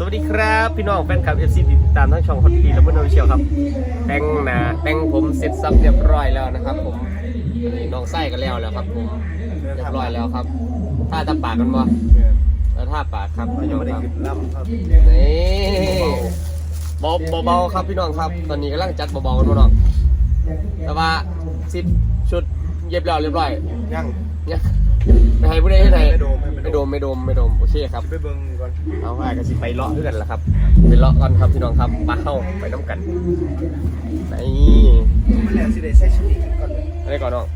สวัสดีครับพี่น้องแฟนคลับ FC ติดตามทั้งช่องฮอตพีและเพื่อนเชียลครับ แต่งหน้าแต่งผมเสร็จสับเรียบร้อยแล้วนะครับ ผมนี่น้องไส้กันแล้วแล้วครับผมเรียบร้อยแล้วครับท่าตาปากกันบ่แล้วท่าปากครับพี่น้องไม่ได้ครับขึ้นล่ำครับนี่เบาเบาๆครับพี่น้องครับ ตอนนี้กำลังจัดเบาๆกันพี่น้องแต่ว่าสิบชุดเย็บแล้วเรียบร้อยยังเนี่ยไปให้ผู้ใดให้ไหนไม่โดมไม่โดมไม่โดมไม่โดมโอเคครับไปเบิ่ง เอาไอ้ก็สิไปเลาะด้วยกันละครับไปเลาะกันครับพี่น้องครับมาเข้าไปน้ำกันนี่มันแหลมสิได้ใส่ชุดนี้ก่อนอะไรก่อนน้อง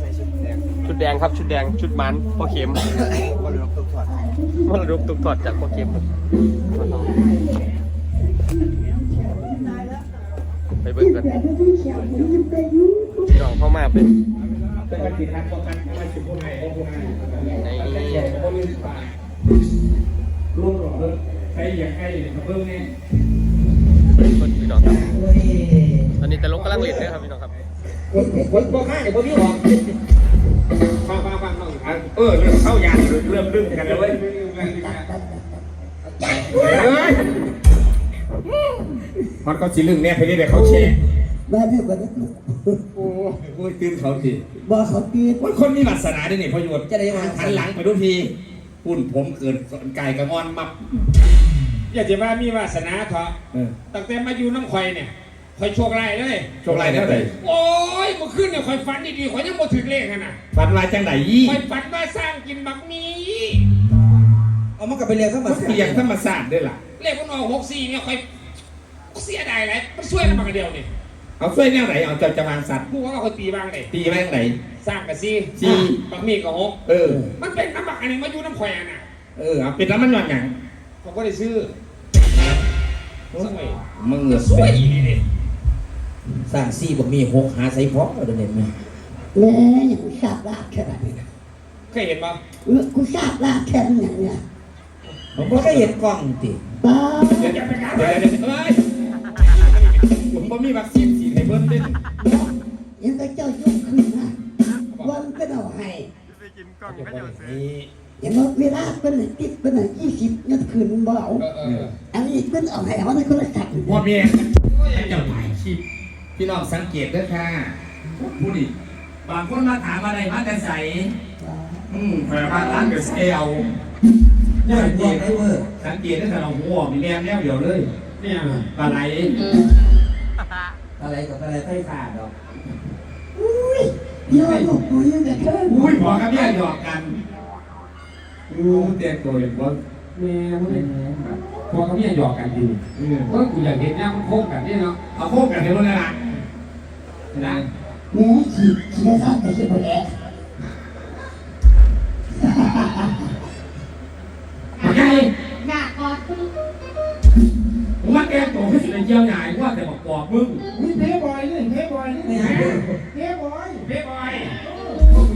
ใส่ชุดแดงชุดแดงครับชุดแดงชุดมันพ่อเข็มก็เลยต้องถอดมรดกตกทอดจากพ่อเข็มไปเบิ่งกันพี่น้องเข้ามาเป็นใน ร่วมหล่อเลยใครอยากให้เพิ่มเนี่ยคนพี่น้องครับตอนนี้แต่ลงกำลังเล่นด้วยครับพี่น้องครับคนพวกข้าเดี๋ยวพวกพี่ออกฟังฟังฟังฟังเออเริ่มเข้ายานเริ่มลึ่งกันแล้วเว้ยเฮ้ยมันเขาสิลึ่งเนี่ยไปนี่เดี๋ยวเขาแชร์บ้านเดียวกันนะโอ้โหตื่นเขาสิบ่เขาปีนมันคนมีวาสนาด้วยนี่พอหยุดจะได้มาหันหลังไปทุกที หุ่นผมเกิดไก่กระงอนมับอย่าจะว่ามีวาสนาเถอะเออตั้งแต่มาอยู่น้ำข่อยเนี่ยข่อยโชคไรายเลย โชคไรเท่าไหร่โอ้ยเมื่อคืนเนี่ยข่อยฝันดีๆข่อยยังบ่ถึงเลขขนาดฝันลายจังไหนยี่ข่อยฝันว่าสร้างกินบักมีเอามากลับไปเรียนเข้ามัมานเพียงธรรมศาสตร์ด้วยล่ะ เลขมันออกหกสี่เนี่ยข่อยเสียดายเลยมันช่วยกันบักเดียวนี่เอาช่วยแนวไหนเอาจะจะวางสัตว์กูว่าข่อยตีบ้างเลยตีแม่งไหน สร้างกับซี่สี่ บักมีกับหกเออ มันเป็นน้ำบักอันหนึงมาอยู่น้ำข่อยอันน่ะเออเอาเป็นแล้วมันหย่อนหยังผมก็ได้ซื้อสวยมึงเหงือสวยอีนี่ดิสร้างซี่บ่มีหกหาใส่พร้อมเอาเด่นไหมแม่ยังกูทราบลาบแค่ไหนนะเคยเห็นปะเออกูทราบลาบแค่ไหนเนี่ยผมก็ได้เห็นกล้องติบ้าเดี๋ยวจะไปการเดี๋ยวเดี๋ยวเดี๋ยวเอ้ยผมบ่มีวัคซีนฉีดให้เบิ้ลด้วยยังก็เจ้ายุ่งขึ้นนะวันก็เอาให้นี่อย่างว่าเวลาเป็นไหนติดเป็นไหนยี่สิบยันคืนเบาเอาอันนี้เป็นเอาให้เอาในคนละสัตว์ว่าเมียให้เจ้าถ่ายคลิปพี่น้องสังเกตด้วยค่ะผู้ดิบางคนมาถามอะไรมาแต่ใสอืมแปลว่าร้านเดอะสเกลได้บอกได้เวอร์สังเกตได้แต่เราหัวมีแนวแนวเดียวเลยเนี่ยปลาไหลอะไรกับอะไรไฟฟ้าดอก ยอดลูกกูยังจะเทินอุ้ยพอกับเนี่ยหยอกกันอู้เตียงตัวเองว่าแม่พวกนี้พอเขาเนี่ยหยอกกันดีเออเออกูอยากเห็นเนี่ยมันโค้งกันนี่เนาะเอาโค้งกันเดี๋ยวนี้นะนะแม่ฉีดฉีดสัตว์ไปฉีดไปแล้วไงหน้าก่อนว่าแกตัวที่สุดในเยี่ยวใหญ่ว่าแต่บอกบอกมึงมีเพย์บอยนี่เพย์บอยนี่ไม่หาเด้อเพย์บอยเพย์บอยพวกกู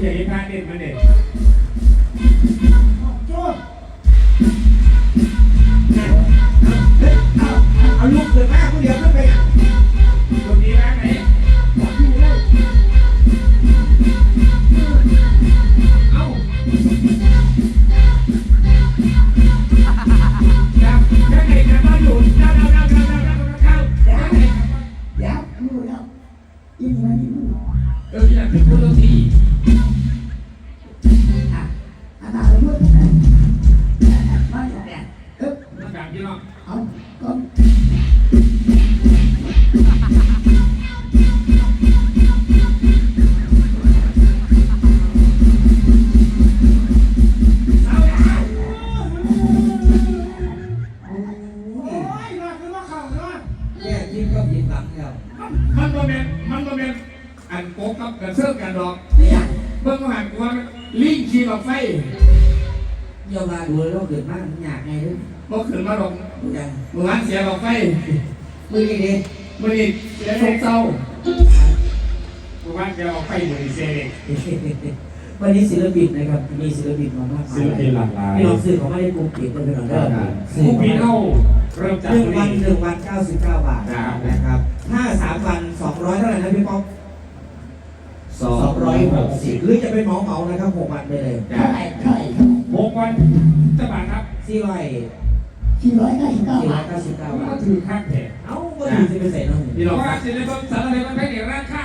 อยากเห็นพาเด่นมาเด่น เอาก่อนแค่ยิ้มก็ยิ้มหลังแล้วมันโมเมนมันโมเมนอันโกกับกันเซิร์ฟกันดอก เนี่ยเบิ่งหันกูว่าลิงขี่รถไฟ เยี่ยมมาดูแล้วเกิดมากอยากไงด้วยบ่ขึ้นมาลงยังเมื่อวานเสียรถไฟมือนี่ดิมื่อนี้เสียโศกเศร้ากูว่าจะเอาไปหนึ่งเซเล็กวันนี้ศิลปินนะครับมีศิลปินมามากมายศิลปินหลากหลายพี่น้องซื้อของไม่ได้กลุ่มปิดเลยพี่น้องได้ซื้อผู้ของปีไม่ได้เท่าเริ่มจากหนึ่งนี้วันหนึ่งวันเก้าสิบเก้าบาทครับนะครับถ้าสามวันสองร้อยเท่าไหร่นะพี่ป๊อกสองร้อยหกสิบหรือจะเป็นเหมาเหมาๆนะครับหกวันไปเลยเท่าไหร่เท่าไหร่เท่าไหร่หกวันจะบาทครับสี่ร้อยสี่ร้อยเก้าสิบเก้าสี่ร้บาอยทเก้าสิบเก้าก็บาทถือข้างแผงเอ้าก็ดีสิบเปอร์เซ็นต์แล้วพี่เพน้องราะคว่ารับสิในต้นสารเลยมันแพงเนี่ยราคา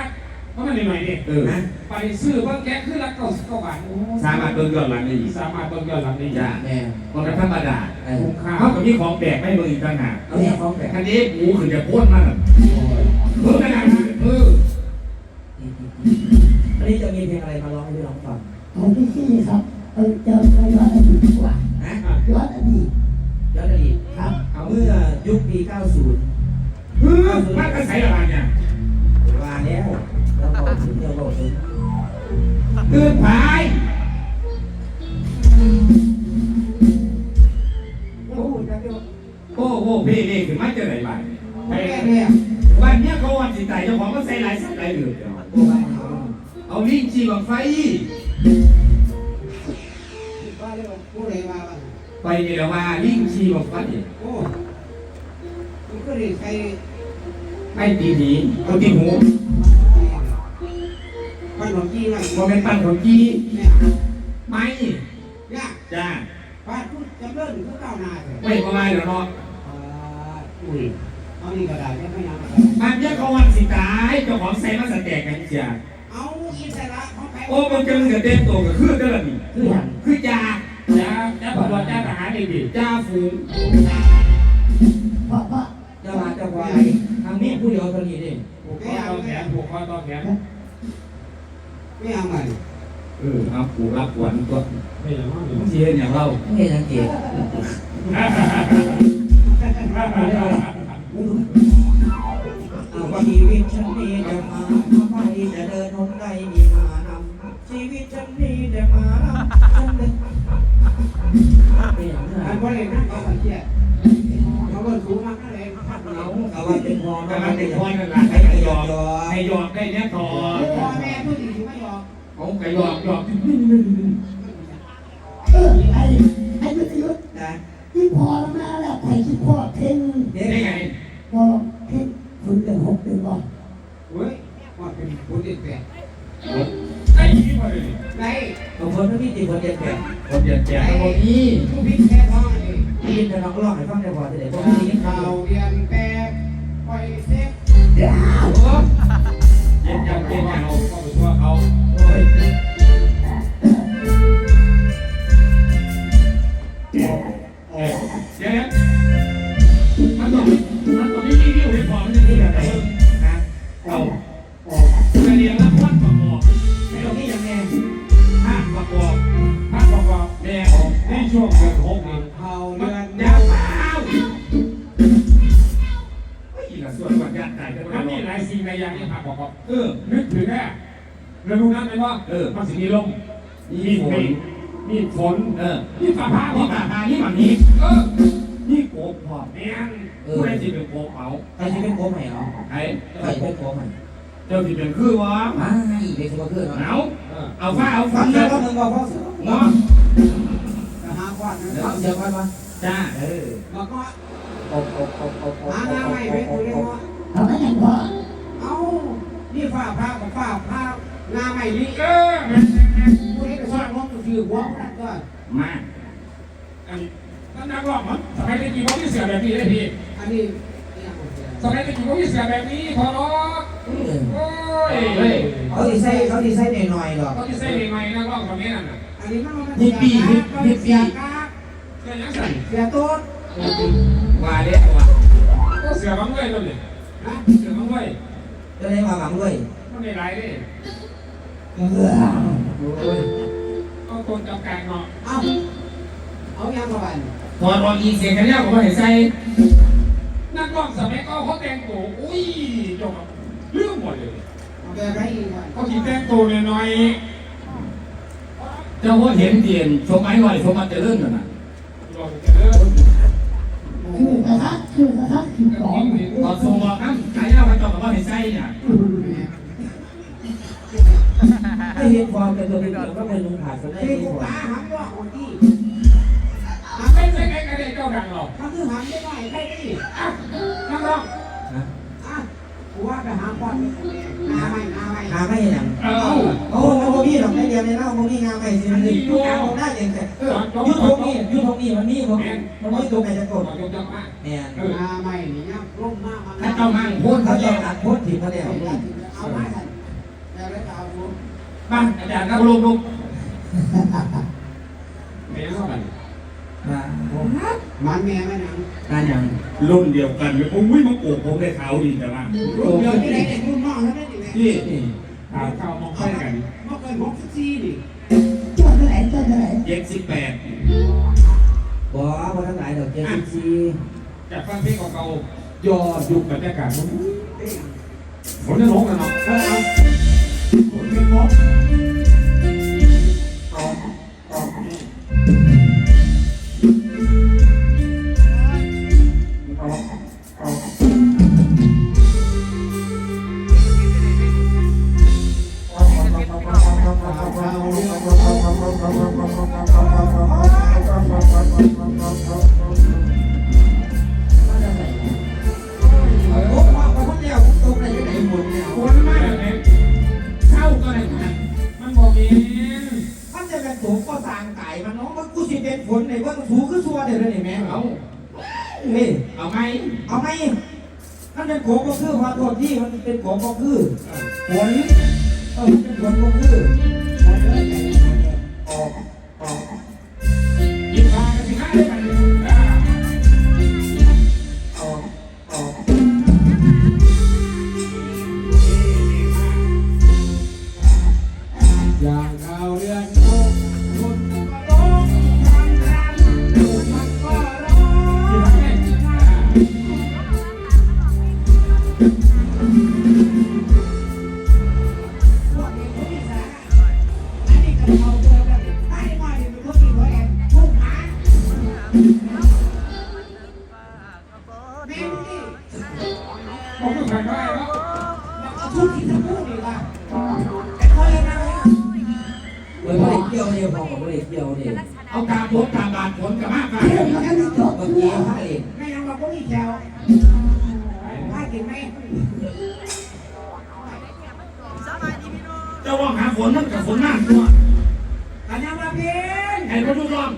เพราะมันหน่อยๆนี่เออนะไปซื้อเบิ่งแก๊คือละเก้าสิบเก้าบาทโอ้สามารถเบิ่งย้อนหลังได้อีกสามารถเบิ่งย้อนหลังได้จ้าแม่มันก็ธรรมดาเออคุ้มค่า เขาก็มีของแปลกไม่เบิ่งอีกต่างหากเอาเนี่ยฟ้องแต่อันนี้หมูขึ้นจะโคตรมากเบิ่งขนาดนั้นเอออันนี้จะมีเพลงอะไรมาร้องให้พี่น้องฟัง ของพี่ซี่ครับ เออเจอเจอย้อนอดีตดีกว่านะย้อนอดีตย้อนอดีตครับ เอาเมื่อยุคปี 90เออมันก็ใส่อะไรเนี่ยมาแล้วแล้วก็ถึงเที่ยวโลกถึงตื่นผาย มันก็ได้ใช้ให้ตีหีเอาตีหูปันหลงยี่ไว้พอเป็นปั้นของกี้เนี่ยไม่เนี่ยจ้าป้าพูดจำเริ่มผู้เก้านาเลยไม่ประมาณแล้วเนาะอุ้ยเอานี่ก็ได้แค่ไม่ยังมันเนี้ยเขาวันสิตายเจ้าของใส่มาสแต็กกันเสียเอาอิสระของใครโอ้มันจะมึงจะเต็มตัวก็คือกันละนี่คืออย่างคือยาจ้าจ้าตำรวจจ้าทหารดีดียาฝูงเพราะว่า เจ้ามาเจ้าควายทางนี้ ผู้เดียวเท่านี้ดิผูกคอต่อแขนผูกคอต่อแขนไม่เอาใหม่เออเอาผูรับขวัญก็ไม่อย่างนั้นบางทีเนี่ยเราไม่เห็นสังเกตเอาชีวิตฉันนี้จะมาทำไมจะเดินหนใดมีมานำชีวิตฉันนี้จะมานำฉันเป็นเป็นอย่างนั้อันนว่าเลยนั่งเอาสังเกต อยเป็นพอกำลังเป็นคนนั่นแหละให้กหยยออกกให้หยอกได้เนี้ยต่อพ่อแม่ผู้หญิงไม่ยอมเขาไก่หยอกหยอกเออไอ้ไอ้วิทยุนะที่พอแล้วนะแล้วไทยที่พ่อเพ่งได้ไงพ่อเพ่งคุณเป็นหกเป็นบ่อนเฮ้ยว่าเป็นผู้เด็กแปดไอ้ยี่ห้อเลยในบางคนไม่มีจิตคนเดียวแก่คนเดียดแจกทั้งหมนี้ผู้พิษแค่ท้องนี่ที่ยินจะน้องร้องให้ฟังได้พอจะได้พวกข่านี้ เย็นยังเย็นยังเขาก็ไปช่วเขา ละส่วนวัดญาติตายกันมันมีแล้วหลายสิ่งหลายอย่างที่พาบอกว่าเออนึกถึงแค่ฤดูนั้นไหมว่าเออมันสิมีลมมีฝนมีฝนเออมีฟ้าผ่านี่มีปาฟ้าพานี่มันนี้เออนี่โกบพอแม่นผู้ใดสิเป็นโกบเขาใครจะเป็นโค้ชใหม่เหรอไอ้ใครเป็นโค้ชใหม่เจ้าสิเป็นคือวะไม่เป็นสมบูรณ์เนาะเอาเออเอาฟ้าเอาฟัฟังงเสีเลยยงก็มึงบอกพ่อเนาะหาความฟังเสียงก่อนวะจ้าเออแล้วก็ ยเขาดีไซน์เขาดีไซน์หน่อยๆหรอกเขาจะใส่ยังไงนักร้องคนนี้นั่นน่ะอันนี้มันเสียกาเสือยังใส่เสียต้นว่าเด็กว่าก็เสือบางเว้ยตัวนี้นะเสือบางเว้ยจะได้มาหวังด้วยมันไม่ไรเลยเออเอาคนจับกลางเนาะเอาเอายังก่อนพอรออีเสียงกันแล้วผมเห็นใส่นักร้องสมัยก็เขาแต่งตัวอุ้ยจบเรื่องหมดเลย เอาแบบไรอีกก่อนเขาขีดแต่งตัวน้อยเจ้าว่าเห็นเตียนชมไม้ไหวชมมันจะเลื่อนกันนะๆลองกันเด้อคือกระทะคือกระทะคือสองพอส่งบอกน้ำขายแล้วมันต้องกับว่าเห็นใส่เนี่ยให้เห็นความเป็นตัวเป็นตนก็เป็นลุงผ่านคนได้ที่ดีกูกว่าตาหำว่าคนที่ไม่ใช่ใครกันเลยเจ้าดังหรอกมันคือหำได้ไหมใครที่อะนักร้อง นะอะกูว่าไปหาความนาไม่นาไม่หาไม่ยังเออโอ้โหพี่ดอกไม้เดียวในเล่าโมพี่งาไมไปสิมันเลยงามได้ยังไงยุทธนี้ยุทธนี้มันนี่มันม่ตัวไหนจะกดยกย่องมากเนี่ยเออนาไม่นี่นะร่มมากมันเจ้ามั่งพูดเขาจะตัดพูดถิ่นเขาเนี่ยเอาไม้กันแล้วเอามาอาจารย์ครับลุงลุงเมียเข้าไป มามันแม่ไม่นังการยังรุ่นเดียวกันเลยโอ้ยมาโกกผมได้เขาดีแต่ว่ารุ่นเดียวที่ไหนเด็กรุ่นน้องแล้วได้ดิแม่พี่ข่าวข่าวมองไปกันเมื่อเกิดหกสิบสี่นี่จอดเท่าไหร่จอดเท่าไหร่เจ็ดสิบแปดบ่บ่ทั้งหลายดอกเจ็ดสิบสี่จากฟังเพลงเก่าๆยอดยุคบรรยากาศมันฝนจะลงกันเนาะฝนเป็นลม เฮ้ยเอาไหมเอาไหมมันเป็นโขงก็คือพอโทษที่มันเป็นโขงก็คือฝนเออมันเป็นฝนก็คือฝนเลยออกออก ทุกที่จะพูดนี่ล่ะไอ้คนเลยนะเมื่อเกี่ยวเนี่ยพอกับเมื่อเกี่ยวเนี่ยเอาตามผลตามบาทผลกับมากกันเรื่องนั้นจอดเมื่อกี้ห้าเหรียญไม่ยังเราก็มีแถวให้กินไหมเจ้าว่าหาฝนมันกับฝนมากตัวอันนี้มาเป็นไอ้พนุษย์ร้อง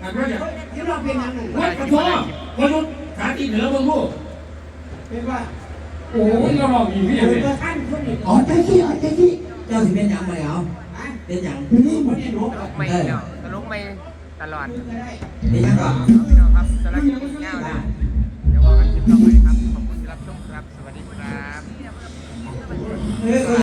ไอ้พนุษย์ที่เราเป็นยังไงวัดกระโถพนุษย์ขาตีเหนือบางลูกเป็นว่า โอ้ยเราลองอีกพี่เอเลยอท่านคนนี้อ๋อใจขี้อ๋อใจขี้เจ้าสิเป็นยังไงเอาฮะเป็นยังอยู่นี่คนนี้หนูก็ไม่แล้วตลกไม่ตลอดได้เป็นยังก่อนพี่น้องครับสำหรับคลิปนี้ยาวนะเดี๋ยวว่ากันคลิปต่อไปครับขอบคุณที่รับชมครับ สวัสดีครับเออ